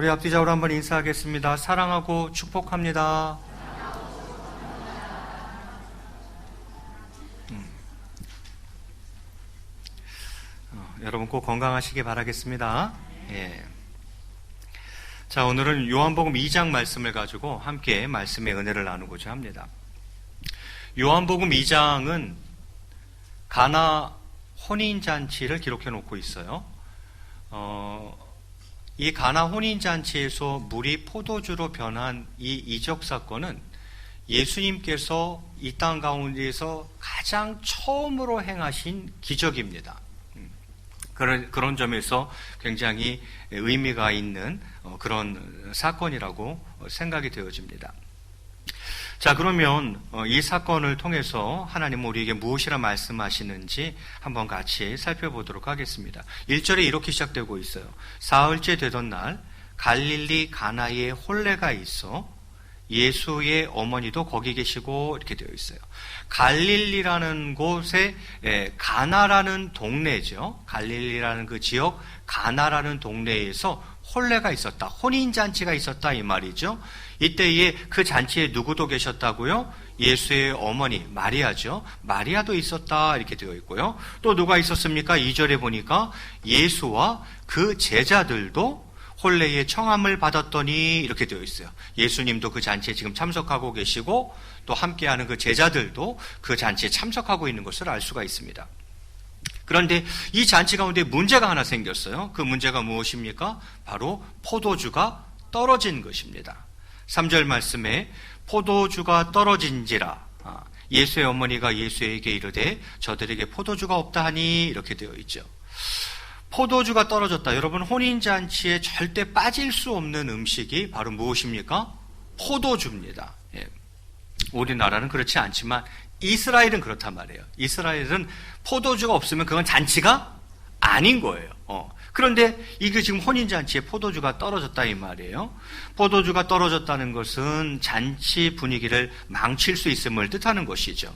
우리 앞뒤자로 한번 인사하겠습니다. 사랑하고 축복합니다. 음. 어, 여러분 꼭 건강하시기 바라겠습니다. 예. 자, 오늘은 요한복음 2장 말씀을 가지고 함께 말씀의 은혜를 나누고자 합니다. 요한복음 2장은 가나 혼인잔치를 기록해 놓고 있어요. 어, 이 가나 혼인잔치에서 물이 포도주로 변한 이 이적 사건은 예수님께서 이 땅 가운데에서 가장 처음으로 행하신 기적입니다. 음, 그런, 그런 점에서 굉장히 의미가 있는 어, 그런 사건이라고 생각이 되어집니다. 자, 그러면 어, 이 사건을 통해서 하나님 우리에게 무엇이라 말씀하시는지 한번 같이 살펴보도록 하겠습니다. 1절에 이렇게 시작되고 있어요. 사흘째 되던 날 갈릴리 가나에 혼례가 있어 예수의 어머니도 거기 계시고 이렇게 되어 있어요. 갈릴리라는 곳에 예, 가나라는 동네죠. 갈릴리라는 그 지역 가나라는 동네에서 혼례가 있었다. 혼인 잔치가 있었다 이 말이죠. 이때에 그 잔치에 누구도 계셨다고요? 예수의 어머니 마리아죠. 마리아도 있었다 이렇게 되어 있고요. 또 누가 있었습니까? 2절에 보니까 예수와 그 제자들도 혼례의 청함을 받았더니 이렇게 되어 있어요. 예수님도 그 잔치에 지금 참석하고 계시고 또 함께하는 그 제자들도 그 잔치에 참석하고 있는 것을 알 수가 있습니다. 그런데 이 잔치 가운데 문제가 하나 생겼어요. 그 문제가 무엇입니까? 바로 포도주가 떨어진 것입니다. 3절 말씀에 포도주가 떨어진지라 아, 예수의 어머니가 예수에게 이르되 저들에게 포도주가 없다 하니 이렇게 되어 있죠. 포도주가 떨어졌다. 여러분 혼인잔치에 절대 빠질 수 없는 음식이 바로 무엇입니까? 포도주입니다. 예. 우리나라는 그렇지 않지만 이스라엘은 그렇단 말이에요. 이스라엘은 포도주가 없으면 그건 잔치가 아닌 거예요. 어. 그런데 이게 지금 혼인잔치에 포도주가 떨어졌다 이 말이에요. 포도주가 떨어졌다는 것은 잔치 분위기를 망칠 수 있음을 뜻하는 것이죠.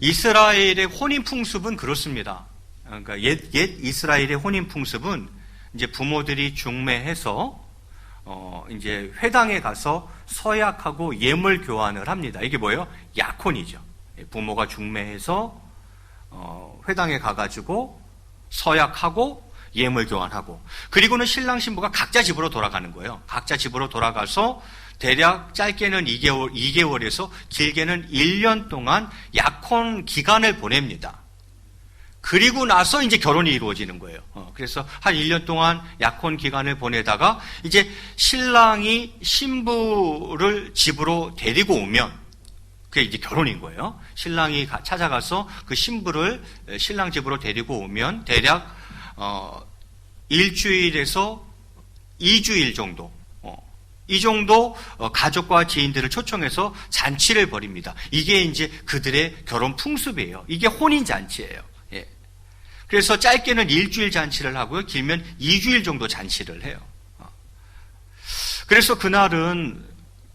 이스라엘의 혼인 풍습은 그렇습니다. 그러니까 옛, 옛 이스라엘의 혼인 풍습은 이제 부모들이 중매해서 어, 이제 회당에 가서 서약하고 예물 교환을 합니다. 이게 뭐예요? 약혼이죠. 부모가 중매해서 어, 회당에 가가지고 서약하고 예물 교환하고 그리고는 신랑 신부가 각자 집으로 돌아가는 거예요. 각자 집으로 돌아가서 대략 짧게는 2개월, 2개월에서 길게는 1년 동안 약혼 기간을 보냅니다. 그리고 나서 이제 결혼이 이루어지는 거예요. 어, 그래서 한 1년 동안 약혼 기간을 보내다가 이제 신랑이 신부를 집으로 데리고 오면 그게 이제 결혼인 거예요. 신랑이 찾아가서 그 신부를 신랑 집으로 데리고 오면 대략 어, 일주일에서 2주일 정도 어, 이 정도 어, 가족과 지인들을 초청해서 잔치를 벌입니다. 이게 이제 그들의 결혼 풍습이에요. 이게 혼인 잔치예요. 예. 그래서 짧게는 일주일 잔치를 하고요. 길면 2주일 정도 잔치를 해요. 어. 그래서 그날은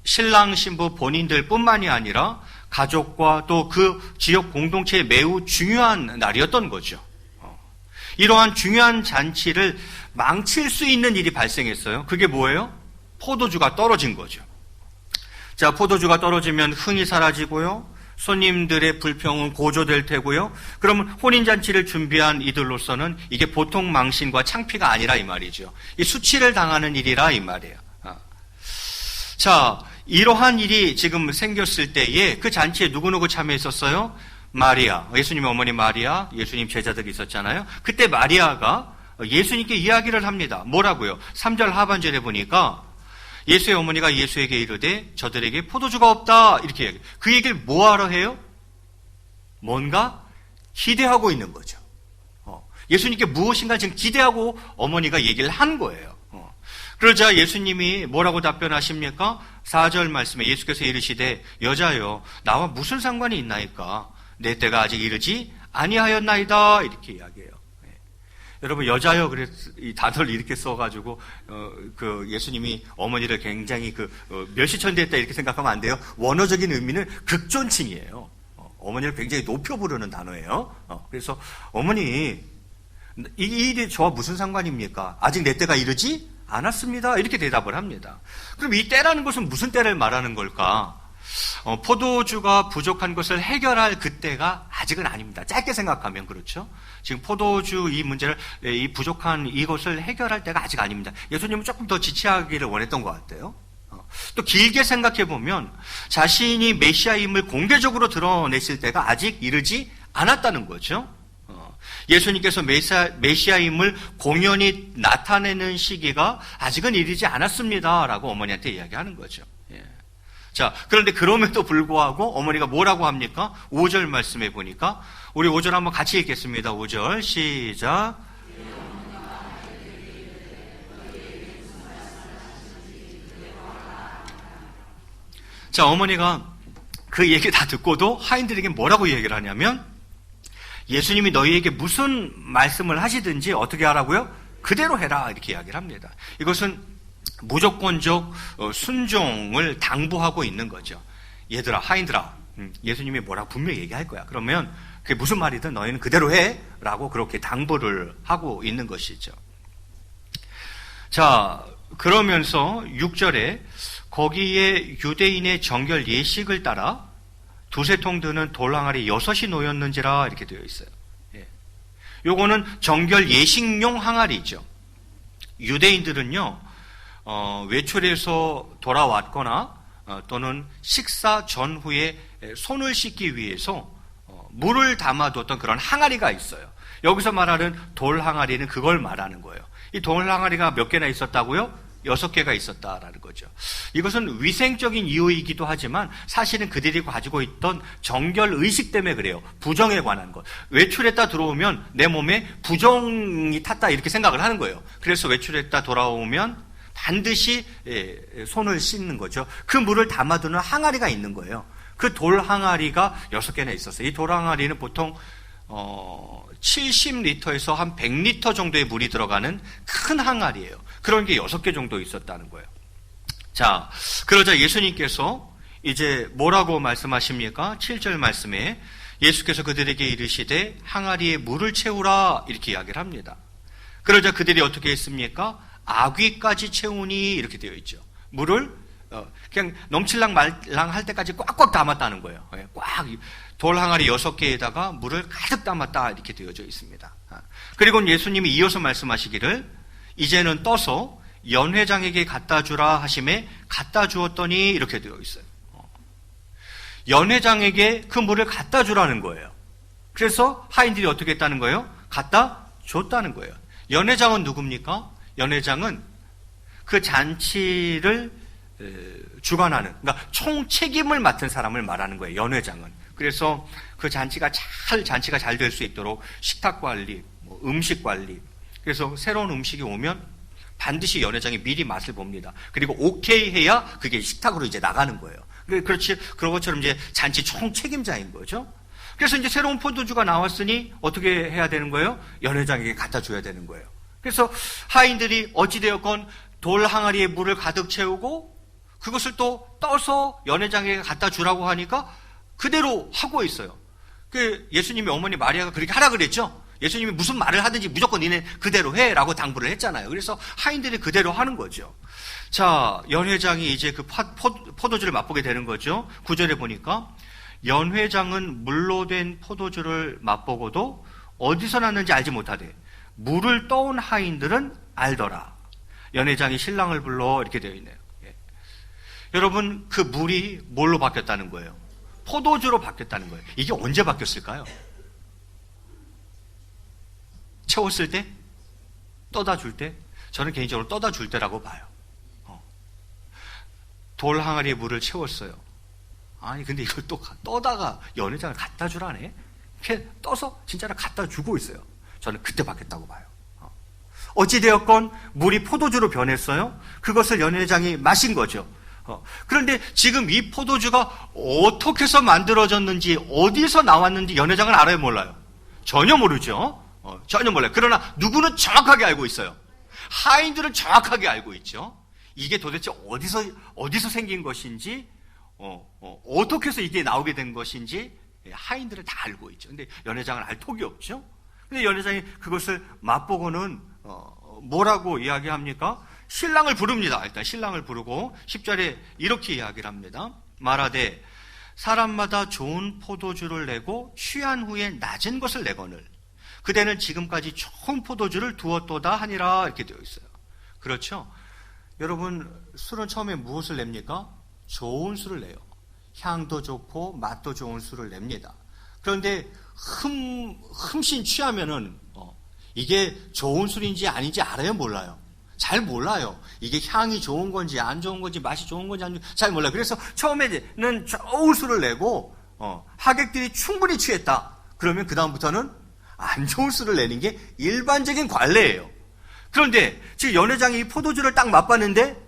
신랑 신부 본인들 뿐만이 아니라 가족과 또 그 지역 공동체에 매우 중요한 날이었던 거죠. 어. 이러한 중요한 잔치를 망칠 수 있는 일이 발생했어요. 그게 뭐예요? 포도주가 떨어진 거죠. 자, 포도주가 떨어지면 흥이 사라지고요. 손님들의 불평은 고조될 테고요. 그러면 혼인잔치를 준비한 이들로서는 이게 보통 망신과 창피가 아니라 이 말이죠. 이 수치를 당하는 일이라 이 말이에요. 아. 자, 이러한 일이 지금 생겼을 때에 그 잔치에 누구누구 참여했었어요? 마리아, 예수님 어머니 마리아, 예수님 제자들이 있었잖아요. 그때 마리아가 예수님께 이야기를 합니다. 뭐라고요? 3절 하반절에 보니까 예수의 어머니가 예수에게 이르되 저들에게 포도주가 없다 이렇게 얘기해요. 그 얘기를 뭐하러 해요? 뭔가 기대하고 있는 거죠. 어, 예수님께 무엇인가 지금 기대하고 어머니가 얘기를 한 거예요. 어. 그러자 예수님이 뭐라고 답변하십니까? 4절 말씀에 예수께서 이르시되 여자여 나와 무슨 상관이 있나이까 내 때가 아직 이르지 아니하였나이다 이렇게 이야기해요. 여러분 여자요 그래서 다들 이렇게 써가지고 어, 그 예수님이 어머니를 굉장히 그 어, 멸시천대했다 이렇게 생각하면 안 돼요. 원어적인 의미는 극존칭이에요. 어, 머니를 굉장히 높여 부르는 단어예요. 어, 그래서 어머니 이 일이 저와 무슨 상관입니까? 아직 내 때가 이르지 않았습니다. 이렇게 대답을 합니다. 그럼 이 때라는 것은 무슨 때를 말하는 걸까? 어, 포도주가 부족한 것을 해결할 그때가 아직은 아닙니다. 짧게 생각하면 그렇죠. 지금 포도주 이 문제를 이 부족한 이것을 해결할 때가 아직 아닙니다. 예수님은 조금 더 지체하기를 원했던 것 같아요. 어, 또 길게 생각해 보면 자신이 메시아임을 공개적으로 드러내실 때가 아직 이르지 않았다는 거죠. 어, 예수님께서 메시아, 메시아임을 공연히 나타내는 시기가 아직은 이르지 않았습니다라고 어머니한테 이야기하는 거죠. 예. 자, 그런데 그럼에도 불구하고 어머니가 뭐라고 합니까? 5절 말씀해 보니까 우리 5절 한번 같이 읽겠습니다. 5절 시작. 자, 어머니가 그 얘기 다 듣고도 하인들에게 뭐라고 얘기를 하냐면 예수님이 너희에게 무슨 말씀을 하시든지 어떻게 하라고요? 그대로 해라 이렇게 이야기를 합니다. 이것은 무조건적 어, 순종을 당부하고 있는 거죠. 얘들아, 하인들아, 음, 예수님이 뭐라고 분명히 얘기할 거야. 그러면 그게 무슨 말이든 너희는 그대로 해. 라고 그렇게 당부를 하고 있는 것이죠. 자, 그러면서 6절에 거기에 유대인의 정결 예식을 따라 두세 통 드는 돌항아리 여섯이 놓였는지라 이렇게 되어 있어요. 예. 요거는 정결 예식용 항아리죠. 유대인들은요, 어, 외출해서 돌아왔거나 어, 또는 식사 전후에 손을 씻기 위해서 어, 물을 담아뒀던 그런 항아리가 있어요. 여기서 말하는 돌 항아리는 그걸 말하는 거예요. 이 돌 항아리가 몇 개나 있었다고요? 여섯 개가 있었다라는 거죠. 이것은 위생적인 이유이기도 하지만 사실은 그들이 가지고 있던 정결 의식 때문에 그래요. 부정에 관한 것. 외출했다 들어오면 내 몸에 부정이 탔다 이렇게 생각을 하는 거예요. 그래서 외출했다 돌아오면 반드시 예, 손을 씻는 거죠. 그 물을 담아두는 항아리가 있는 거예요. 그 돌 항아리가 여섯 개나 있었어요. 이 돌 항아리는 보통 어, 70리터에서 한 100리터 정도의 물이 들어가는 큰 항아리예요. 그런 게 여섯 개 정도 있었다는 거예요. 자, 그러자 예수님께서 이제 뭐라고 말씀하십니까? 7절 말씀에 예수께서 그들에게 이르시되 항아리에 물을 채우라 이렇게 이야기를 합니다. 그러자 그들이 어떻게 했습니까? 아귀까지 채우니 이렇게 되어 있죠. 물을 어, 그냥 넘칠랑 말랑 할 때까지 꽉꽉 담았다는 거예요. 예, 꽉돌 항아리 여섯 개에다가 물을 가득 담았다 이렇게 되어져 있습니다. 아, 그리고 예수님이 이어서 말씀하시기를 이제는 떠서 연회장에게 갖다 주라 하심에 갖다 주었더니 이렇게 되어 있어요. 어. 연회장에게 그 물을 갖다 주라는 거예요. 그래서 하인들이 어떻게 했다는 거예요? 갖다 줬다는 거예요. 연회장은 누굽니까? 연회장은 그 잔치를 주관하는, 그러니까 총 책임을 맡은 사람을 말하는 거예요. 연회장은. 그래서 그 잔치가 잘 잔치가 잘 될 수 있도록 식탁 관리, 뭐 음식 관리. 그래서 새로운 음식이 오면 반드시 연회장이 미리 맛을 봅니다. 그리고 오케이 해야 그게 식탁으로 이제 나가는 거예요. 그렇지 그런 것처럼 이제 잔치 총 책임자인 거죠. 그래서 이제 새로운 포도주가 나왔으니 어떻게 해야 되는 거예요? 연회장에게 갖다 줘야 되는 거예요. 그래서 하인들이 어찌되었건 돌 항아리에 물을 가득 채우고 그것을 또 떠서 연회장에게 갖다 주라고 하니까 그대로 하고 있어요. 그 예수님이 어머니 마리아가 그렇게 하라 그랬죠. 예수님이 무슨 말을 하든지 무조건 니네 그대로 해라고 당부를 했잖아요. 그래서 하인들이 그대로 하는 거죠. 자, 연회장이 이제 그 포도주를 맛보게 되는 거죠. 구절에 보니까 연회장은 물로 된 포도주를 맛보고도 어디서 났는지 알지 못하되 물을 떠온 하인들은 알더라. 연회장이 신랑을 불러 이렇게 되어 있네요. 예. 여러분 그 물이 뭘로 바뀌었다는 거예요? 포도주로 바뀌었다는 거예요. 이게 언제 바뀌었을까요? 채웠을 때? 떠다 줄 때? 저는 개인적으로 떠다 줄 때라고 봐요. 어. 돌 항아리에 물을 채웠어요. 아니 근데 이걸 또 떠다가 연회장을 갖다 주라네? 이렇게 떠서 진짜로 갖다 주고 있어요. 저는 그때 받겠다고 봐요. 어. 어찌되었건 물이 포도주로 변했어요. 그것을 연회장이 마신 거죠. 어. 그런데 지금 이 포도주가 어떻게 해서 만들어졌는지 어디서 나왔는지 연회장은 알아요 몰라요? 전혀 모르죠. 어, 전혀 몰라요. 그러나 누구는 정확하게 알고 있어요. 하인들은 정확하게 알고 있죠. 이게 도대체 어디서 어디서 생긴 것인지 어, 떻게 해서 이게 나오게 된 것인지 예, 하인들은 다 알고 있죠. 근데 연회장은 알 톡이 없죠. 근데 연회장이 그것을 맛보고는 어, 뭐라고 이야기합니까? 신랑을 부릅니다. 일단 신랑을 부르고 10절에 이렇게 이야기를 합니다. 말하되 사람마다 좋은 포도주를 내고 취한 후에 낮은 것을 내거늘 그대는 지금까지 좋은 포도주를 두었도다 하니라 이렇게 되어 있어요. 그렇죠? 여러분 술은 처음에 무엇을 냅니까? 좋은 술을 내요. 향도 좋고 맛도 좋은 술을 냅니다. 그런데 흠 흠씬 취하면은 어, 이게 좋은 술인지 아닌지 알아요, 몰라요? 잘 몰라요. 이게 향이 좋은 건지 안 좋은 건지 맛이 좋은 건지 안 좋은 잘 몰라요. 그래서 처음에는 좋은 술을 내고 어, 하객들이 충분히 취했다. 그러면 그 다음부터는 안 좋은 술을 내는 게 일반적인 관례예요. 그런데 지금 연회장이 이 포도주를 딱 맛봤는데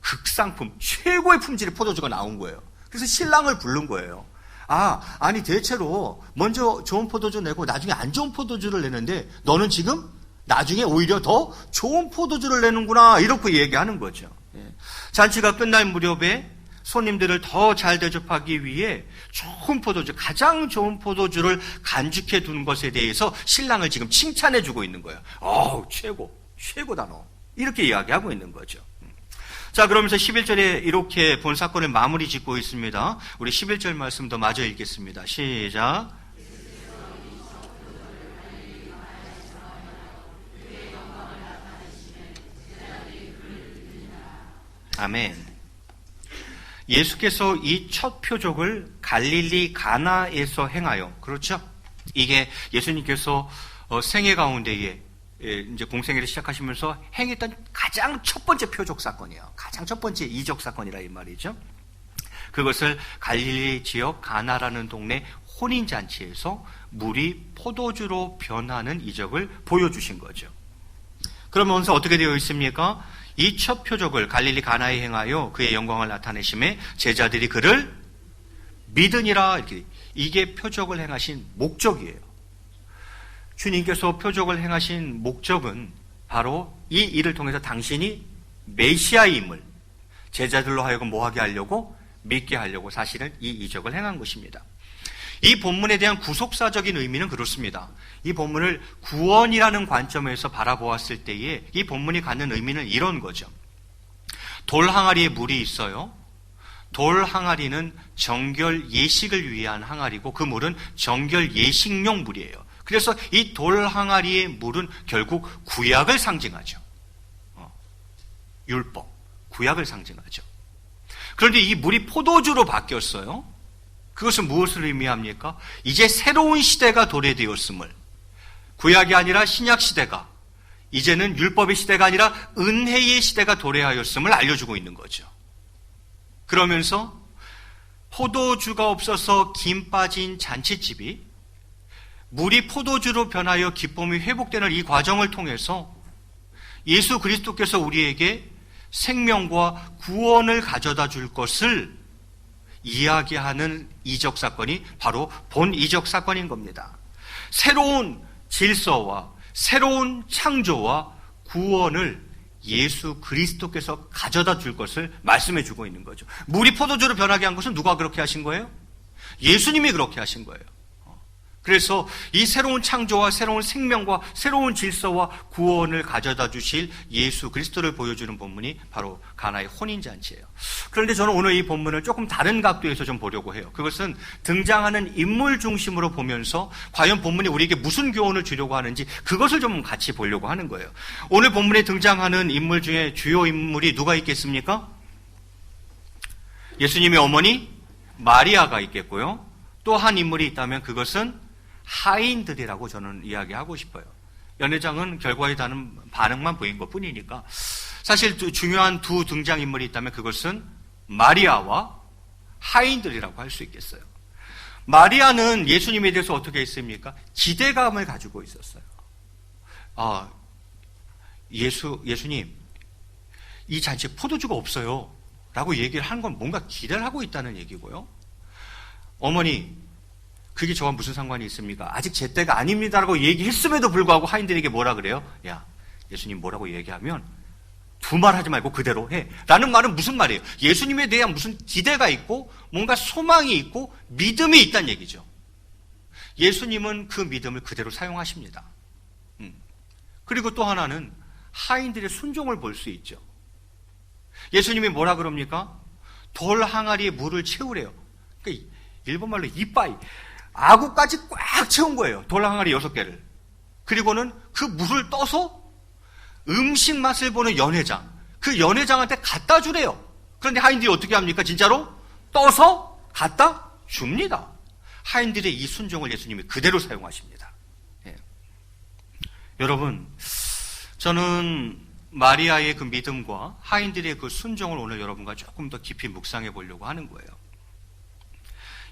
극상품, 최고의 품질의 포도주가 나온 거예요. 그래서 신랑을 부른 거예요. 아, 아니 대체로 먼저 좋은 포도주 내고 나중에 안 좋은 포도주를 내는데 너는 지금 나중에 오히려 더 좋은 포도주를 내는구나 이렇게 얘기하는 거죠. 예. 잔치가 끝날 무렵에 손님들을 더 잘 대접하기 위해 좋은 포도주, 가장 좋은 포도주를 간직해 둔 것에 대해서 신랑을 지금 칭찬해 주고 있는 거예요. 어우, 최고, 최고다 너. 이렇게 이야기하고 있는 거죠. 자, 그러면서 11절에 이렇게 본 사건을 마무리 짓고 있습니다. 우리 11절 말씀도 마저 읽겠습니다. 시작. 아멘. 예수께서 이 첫 표적을 갈릴리 가나에서 행하여 그렇죠? 이게 예수님께서 어, 생애 가운데에 예, 이제 공생애를 시작하시면서 행했던 가장 첫 번째 표적 사건이에요. 가장 첫 번째 이적 사건이라 이 말이죠. 그것을 갈릴리 지역 가나라는 동네 혼인 잔치에서 물이 포도주로 변하는 이적을 보여주신 거죠. 그러면서 어떻게 되어 있습니까? 이 첫 표적을 갈릴리 가나에 행하여 그의 영광을 나타내심에 제자들이 그를 믿으니라 이렇게 이게 표적을 행하신 목적이에요. 주님께서 표적을 행하신 목적은 바로 이 일을 통해서 당신이 메시아임을 제자들로 하여금 뭐하게 하려고 믿게 하려고 사실은 이 이적을 행한 것입니다. 이 본문에 대한 구속사적인 의미는 그렇습니다. 이 본문을 구원이라는 관점에서 바라보았을 때에 이 본문이 갖는 의미는 이런 거죠. 돌 항아리에 물이 있어요. 돌 항아리는 정결 예식을 위한 항아리고 그 물은 정결 예식용 물이에요. 그래서 이 돌 항아리의 물은 결국 구약을 상징하죠. 어, 율법, 구약을 상징하죠. 그런데 이 물이 포도주로 바뀌었어요. 그것은 무엇을 의미합니까? 이제 새로운 시대가 도래되었음을 구약이 아니라 신약 시대가 이제는 율법의 시대가 아니라 은혜의 시대가 도래하였음을 알려주고 있는 거죠. 그러면서 포도주가 없어서 김 빠진 잔치집이 물이 포도주로 변하여 기쁨이 회복되는 이 과정을 통해서 예수 그리스도께서 우리에게 생명과 구원을 가져다 줄 것을 이야기하는 이적 사건이 바로 본 이적 사건인 겁니다. 새로운 질서와 새로운 창조와 구원을 예수 그리스도께서 가져다 줄 것을 말씀해 주고 있는 거죠. 물이 포도주로 변하게 한 것은 누가 그렇게 하신 거예요? 예수님이 그렇게 하신 거예요. 그래서 이 새로운 창조와 새로운 생명과 새로운 질서와 구원을 가져다 주실 예수 그리스도를 보여주는 본문이 바로 가나의 혼인잔치예요. 그런데 저는 오늘 이 본문을 조금 다른 각도에서 좀 보려고 해요. 그것은 등장하는 인물 중심으로 보면서 과연 본문이 우리에게 무슨 교훈을 주려고 하는지 그것을 좀 같이 보려고 하는 거예요. 오늘 본문에 등장하는 인물 중에 주요 인물이 누가 있겠습니까? 예수님의 어머니 마리아가 있겠고요. 또 한 인물이 있다면 그것은 하인들이라고 저는 이야기하고 싶어요. 연회장은 결과에 다는 반응만 보인 것 뿐이니까. 사실 중요한 두 등장인물이 있다면 그것은 마리아와 하인들이라고 할 수 있겠어요. 마리아는 예수님에 대해서 어떻게 했습니까? 기대감을 가지고 있었어요. 아, 예수, 예수님, 이 잔치에 포도주가 없어요. 라고 얘기를 한 건 뭔가 기대를 하고 있다는 얘기고요. 어머니, 그게 저와 무슨 상관이 있습니까? 아직 제 때가 아닙니다라고 얘기했음에도 불구하고 하인들에게 뭐라 그래요? 야, 예수님 뭐라고 얘기하면 두말 하지 말고 그대로 해. 라는 말은 무슨 말이에요? 예수님에 대한 무슨 기대가 있고 뭔가 소망이 있고 믿음이 있다는 얘기죠. 예수님은 그 믿음을 그대로 사용하십니다. 음. 그리고 또 하나는 하인들의 순종을 볼 수 있죠. 예수님이 뭐라 그럽니까? 돌 항아리에 물을 채우래요. 그러니까 일본말로 이빠이. 아구까지 꽉 채운 거예요. 돌 항아리 여섯 개를. 그리고는 그 물을 떠서 음식 맛을 보는 연회장. 그 연회장한테 갖다 주래요. 그런데 하인들이 어떻게 합니까? 진짜로? 떠서 갖다 줍니다. 하인들의 이 순종을 예수님이 그대로 사용하십니다. 예. 여러분, 저는 마리아의 그 믿음과 하인들의 그 순종을 오늘 여러분과 조금 더 깊이 묵상해 보려고 하는 거예요.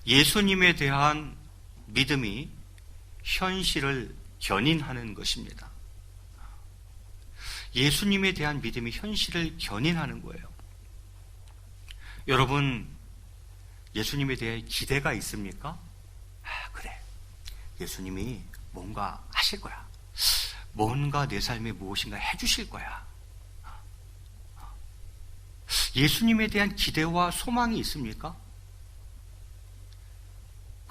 예수님에 대한 믿음이 현실을 견인하는 것입니다. 예수님에 대한 믿음이 현실을 견인하는 거예요. 여러분, 예수님에 대해 기대가 있습니까? 아, 그래. 예수님이 뭔가 하실 거야. 뭔가 내 삶에 무엇인가 해주실 거야. 예수님에 대한 기대와 소망이 있습니까?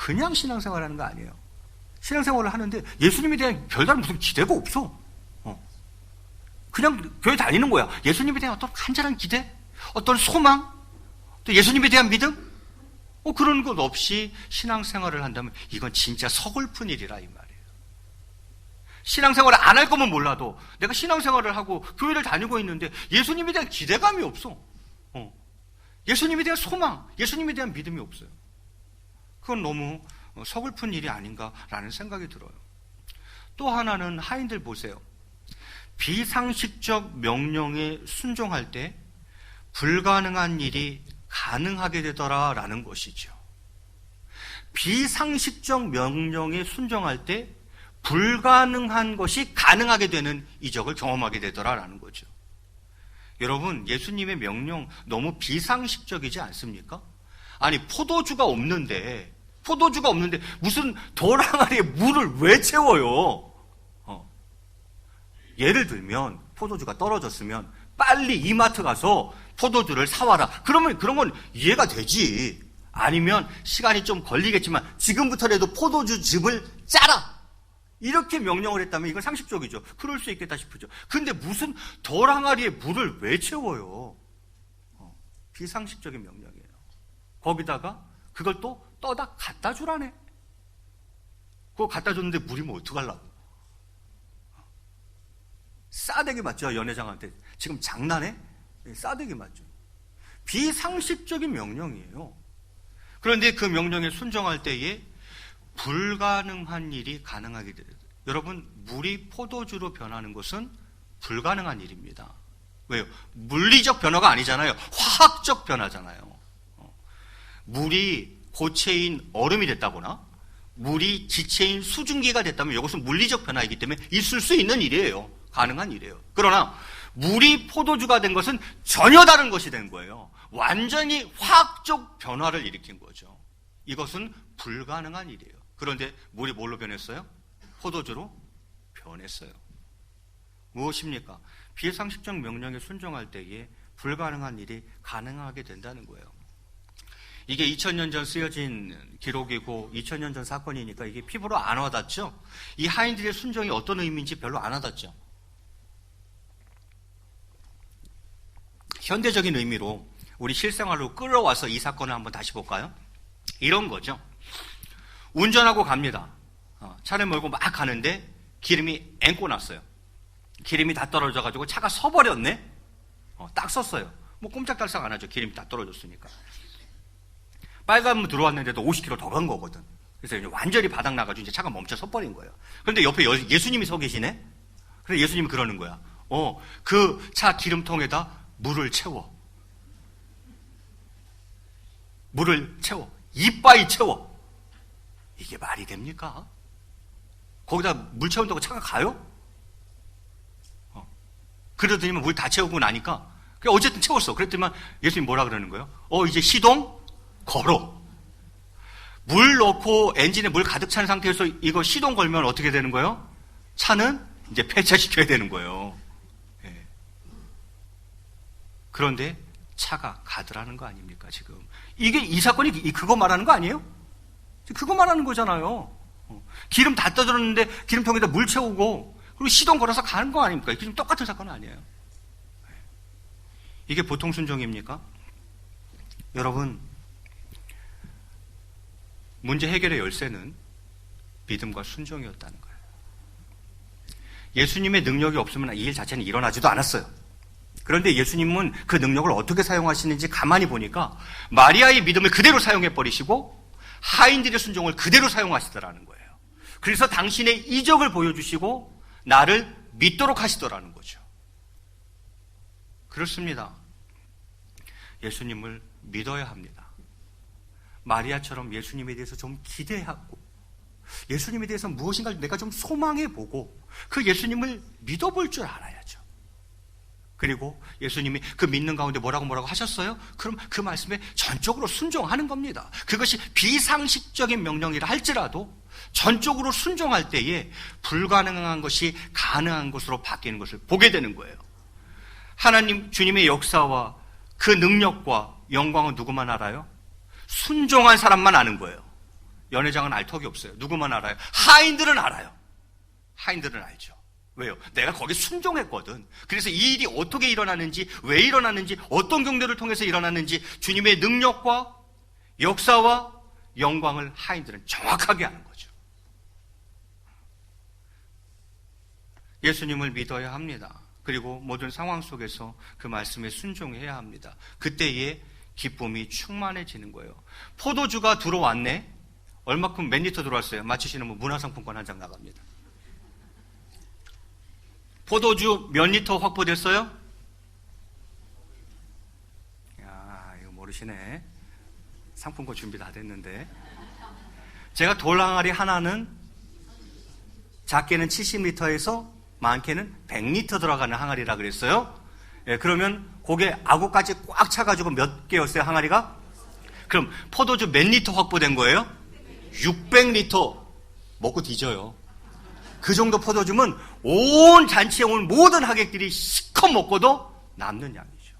그냥 신앙생활 하는 거 아니에요. 신앙생활을 하는데 예수님에 대한 별다른 무슨 기대가 없어. 어. 그냥 교회 다니는 거야. 예수님에 대한 어떤 간절한 기대? 어떤 소망? 또 예수님에 대한 믿음? 어, 그런 것 없이 신앙생활을 한다면 이건 진짜 서글픈 일이라 이 말이에요. 신앙생활을 안 할 거면 몰라도 내가 신앙생활을 하고 교회를 다니고 있는데 예수님에 대한 기대감이 없어. 어. 예수님에 대한 소망, 예수님에 대한 믿음이 없어요. 그건 너무 서글픈 일이 아닌가라는 생각이 들어요. 또 하나는 하인들 보세요. 비상식적 명령에 순종할 때 불가능한 일이 가능하게 되더라라는 것이죠. 비상식적 명령에 순종할 때 불가능한 것이 가능하게 되는 이적을 경험하게 되더라라는 거죠. 여러분, 예수님의 명령 너무 비상식적이지 않습니까? 아니, 포도주가 없는데 포도주가 없는데 무슨 도랑아리에 물을 왜 채워요? 어. 예를 들면 포도주가 떨어졌으면 빨리 이마트 가서 포도주를 사와라. 그러면 그런 건 이해가 되지. 아니면 시간이 좀 걸리겠지만 지금부터라도 포도주 즙을 짜라. 이렇게 명령을 했다면 이건 상식적이죠. 그럴 수 있겠다 싶죠. 근데 무슨 도랑아리에 물을 왜 채워요? 어, 비상식적인 명령이에요. 거기다가 그걸 또 떠다 갖다 주라네. 그거 갖다 줬는데 물이면 어떡하려고. 싸대기 맞죠, 연회장한테. 지금 장난해? 네, 싸대기 맞죠. 비상식적인 명령이에요. 그런데 그 명령에 순종할 때에 불가능한 일이 가능하게 돼요. 여러분, 물이 포도주로 변하는 것은 불가능한 일입니다. 왜요? 물리적 변화가 아니잖아요. 화학적 변화잖아요. 어. 물이 고체인 얼음이 됐다거나 물이 지체인 수증기가 됐다면 이것은 물리적 변화이기 때문에 있을 수 있는 일이에요. 가능한 일이에요. 그러나 물이 포도주가 된 것은 전혀 다른 것이 된 거예요. 완전히 화학적 변화를 일으킨 거죠. 이것은 불가능한 일이에요. 그런데 물이 뭘로 변했어요? 포도주로 변했어요. 무엇입니까? 비상식적 명령에 순종할 때에 불가능한 일이 가능하게 된다는 거예요. 이게 2000년 전 쓰여진 기록이고 2000년 전 사건이니까 이게 피부로 안 와닿죠? 이 하인들의 순종이 어떤 의미인지 별로 안 와닿죠? 현대적인 의미로 우리 실생활로 끌어와서 이 사건을 한번 다시 볼까요? 이런 거죠. 운전하고 갑니다. 어, 차를 몰고 막 가는데 기름이 앵꼬 났어요. 기름이 다 떨어져가지고 차가 서버렸네? 어, 딱 섰어요. 뭐 꼼짝달싹 안 하죠. 기름이 다 떨어졌으니까. 빨간불 들어왔는데도 50km 더 간 거거든. 그래서 이제 완전히 바닥 나가지고 이제 차가 멈춰 서버린 거예요. 그런데 옆에 예수님이 서 계시네? 그래서 예수님이 그러는 거야. 어, 그 차 기름통에다 물을 채워. 물을 채워. 이빠이 채워. 이게 말이 됩니까? 거기다 물 채운다고 차가 가요? 어. 그러더니만 물 다 채우고 나니까 어쨌든 채웠어. 그랬더니만 예수님 뭐라 그러는 거예요? 어, 이제 시동 걸어. 물 넣고 엔진에 물 가득 찬 상태에서 이거 시동 걸면 어떻게 되는 거예요? 차는 이제 폐차시켜야 되는 거예요. 예. 그런데 차가 가더라는 거 아닙니까, 지금? 이게 이 사건이 그거 말하는 거 아니에요? 그거 말하는 거잖아요. 어. 기름 다 떠들었는데 기름통에다 물 채우고 그리고 시동 걸어서 가는 거 아닙니까? 이게 좀 똑같은 사건 아니에요. 이게 보통 순종입니까? 여러분, 문제 해결의 열쇠는 믿음과 순종이었다는 거예요. 예수님의 능력이 없으면 이 일 자체는 일어나지도 않았어요. 그런데 예수님은 그 능력을 어떻게 사용하시는지 가만히 보니까 마리아의 믿음을 그대로 사용해 버리시고 하인들의 순종을 그대로 사용하시더라는 거예요. 그래서 당신의 이적을 보여주시고 나를 믿도록 하시더라는 거죠. 그렇습니다. 예수님을 믿어야 합니다. 마리아처럼 예수님에 대해서 좀 기대하고 예수님에 대해서 무엇인가 내가 좀 소망해 보고 그 예수님을 믿어볼 줄 알아야죠. 그리고 예수님이 그 믿는 가운데 뭐라고 뭐라고 하셨어요? 그럼 그 말씀에 전적으로 순종하는 겁니다. 그것이 비상식적인 명령이라 할지라도 전적으로 순종할 때에 불가능한 것이 가능한 것으로 바뀌는 것을 보게 되는 거예요. 하나님 주님의 역사와 그 능력과 영광은 누구만 알아요? 순종한 사람만 아는 거예요. 연회장은 알 턱이 없어요. 누구만 알아요? 하인들은 알아요. 하인들은 알죠. 왜요? 내가 거기 순종했거든. 그래서 이 일이 어떻게 일어나는지, 왜 일어나는지, 어떤 경로를 통해서 일어났는지 주님의 능력과 역사와 영광을 하인들은 정확하게 아는 거죠. 예수님을 믿어야 합니다. 그리고 모든 상황 속에서 그 말씀에 순종해야 합니다. 그때에 기쁨이 충만해지는 거예요. 포도주가 들어왔네? 얼마큼 몇 리터 들어왔어요? 맞추시는 분 문화상품권 한 장 나갑니다. 포도주 몇 리터 확보됐어요? 야, 이거 모르시네. 상품권 준비 다 됐는데. 제가 돌항아리 하나는 작게는 70리터에서 많게는 100리터 들어가는 항아리라 그랬어요. 예, 그러면 고게 아구까지 꽉 차가지고 몇 개였어요, 항아리가? 그럼 포도주 몇 리터 확보된 거예요? 600리터 먹고 뒤져요. 그 정도 포도주면 온 잔치에 온 모든 하객들이 시컷 먹고도 남는 양이죠.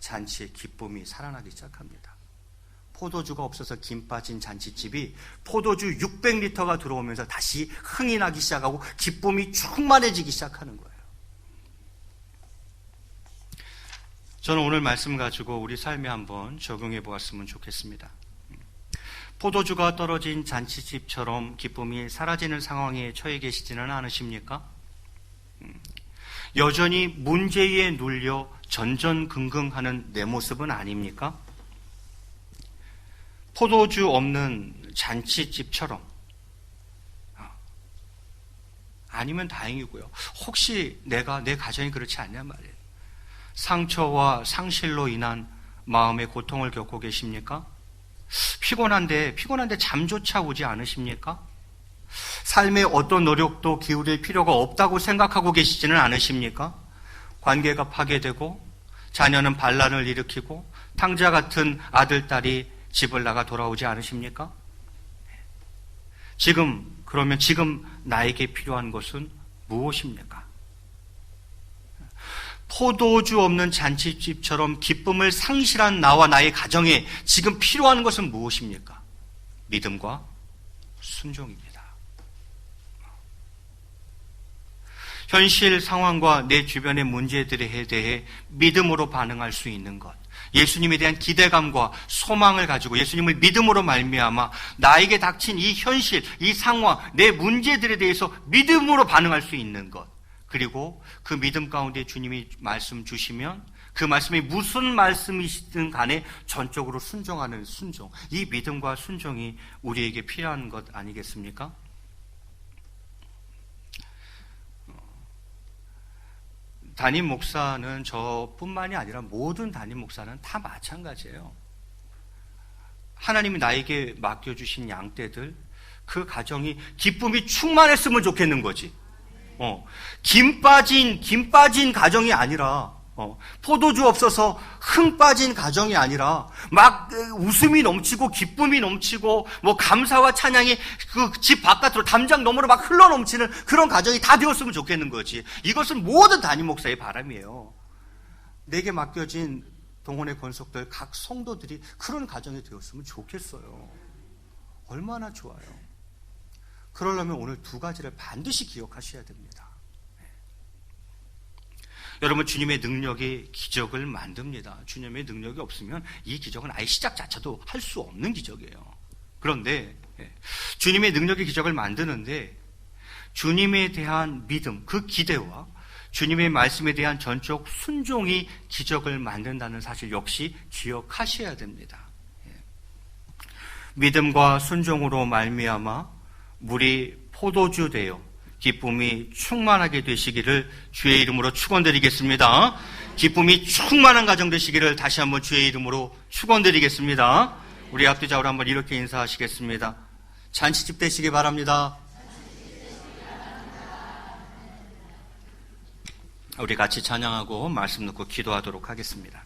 잔치의 기쁨이 살아나기 시작합니다. 포도주가 없어서 김 빠진 잔치집이 포도주 600리터가 들어오면서 다시 흥이 나기 시작하고 기쁨이 충만해지기 시작하는 거예요. 저는 오늘 말씀 가지고 우리 삶에 한번 적용해 보았으면 좋겠습니다. 포도주가 떨어진 잔치집처럼 기쁨이 사라지는 상황에 처해 계시지는 않으십니까? 음, 여전히 문제에 눌려 전전긍긍하는 내 모습은 아닙니까? 포도주 없는 잔치집처럼 아, 아니면 다행이고요. 혹시 내가 내 가정이 그렇지 않냐 말이에요. 상처와 상실로 인한 마음의 고통을 겪고 계십니까? 피곤한데 피곤한데 잠조차 오지 않으십니까? 삶에 어떤 노력도 기울일 필요가 없다고 생각하고 계시지는 않으십니까? 관계가 파괴되고 자녀는 반란을 일으키고 탕자 같은 아들 딸이 집을 나가 돌아오지 않으십니까? 지금 그러면 지금 나에게 필요한 것은 무엇입니까? 포도주 없는 잔치집처럼 기쁨을 상실한 나와 나의 가정에 지금 필요한 것은 무엇입니까? 믿음과 순종입니다. 현실 상황과 내 주변의 문제들에 대해 믿음으로 반응할 수 있는 것. 예수님에 대한 기대감과 소망을 가지고 예수님을 믿음으로 말미암아 나에게 닥친 이 현실, 이 상황, 내 문제들에 대해서 믿음으로 반응할 수 있는 것. 그리고 그 믿음 가운데 주님이 말씀 주시면 그 말씀이 무슨 말씀이시든 간에 전적으로 순종하는 순종. 이 믿음과 순종이 우리에게 필요한 것 아니겠습니까? 담임 목사는 저뿐만이 아니라 모든 담임 목사는 다 마찬가지예요. 하나님이 나에게 맡겨주신 양떼들, 그 가정이 기쁨이 충만했으면 좋겠는 거지. 어, 김 빠진, 김 빠진 가정이 아니라, 어, 포도주 없어서 흥 빠진 가정이 아니라, 막 웃음이 넘치고, 기쁨이 넘치고, 뭐 감사와 찬양이 그 집 바깥으로 담장 너머로 막 흘러 넘치는 그런 가정이 다 되었으면 좋겠는 거지. 이것은 모든 담임 목사의 바람이에요. 내게 맡겨진 동원의 권속들, 각 성도들이 그런 가정이 되었으면 좋겠어요. 얼마나 좋아요. 그러려면 오늘 두 가지를 반드시 기억하셔야 됩니다. 네. 여러분 주님의 능력이 기적을 만듭니다. 주님의 능력이 없으면 이 기적은 아예 시작 자체도 할 수 없는 기적이에요. 그런데 예, 주님의 능력이 기적을 만드는데 주님에 대한 믿음, 그 기대와 주님의 말씀에 대한 전적 순종이 기적을 만든다는 사실 역시 기억하셔야 됩니다. 예. 믿음과 순종으로 말미암아 물이 포도주 되어 기쁨이 충만하게 되시기를 주의 이름으로 축원드리겠습니다. 기쁨이 충만한 가정 되시기를 다시 한번 주의 이름으로 축원드리겠습니다. 우리 앞뒤자로 한번 이렇게 인사하시겠습니다. 잔치집 되시기 바랍니다. 우리 같이 찬양하고 말씀 듣고 기도하도록 하겠습니다.